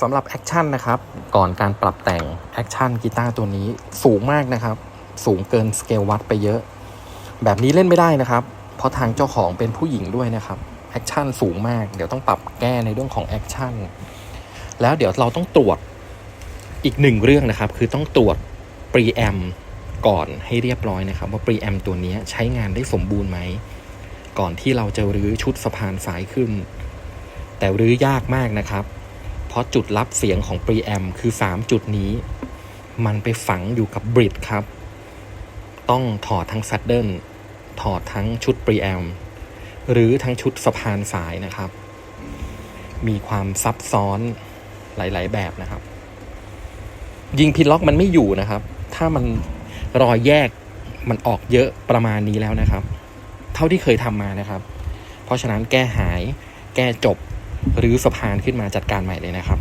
สำหรับแอคชั่นนะครับก่อนการปรับแต่งแอคชั่นกีตาร์ตัวนี้สูงมากนะครับ สูงเกินสเกลวัดไปเยอะ แบบนี้เล่นไม่ได้นะครับ เพราะทางเจ้าของเป็นผู้หญิงด้วยนะครับแอคชั่นสูงมาก เดี๋ยวต้องปรับแก้ในเรื่องของแอคชั่นแล้วเดี๋ยวเราต้องตรวจอีกหนึ่งเรื่องนะครับ คือต้องตรวจปรีแอมก่อนให้เรียบร้อยนะครับ ว่าปรีแอมตัวนี้ใช้งานได้สมบูรณ์ไหม ก่อนที่เราจะรื้อชุดสะพานสายขึ้น แต่รื้อยากมากนะครับ ราะจุดรับเสียงของปรีแอมคือ 3 จุดนี้ มันไปฝังอยู่กับบริดครับ ต้องถอดทั้งซัดเดิลถอดทั้งชุดปรีแอมหรือทั้งชุดสะพานสายนะครับ มีความซับซ้อนหลาย ๆ แบบนะครับ ยิงพินล็อกมันไม่อยู่นะครับ ถ้ามันรอยแยกมันออกเยอะประมาณนี้แล้วนะครับ เท่าที่เคยทำมานะครับ เพราะฉะนั้นแก้หายแก้จบ รือสะพานขึ้นมาจัดการใหม่เลยนะครับ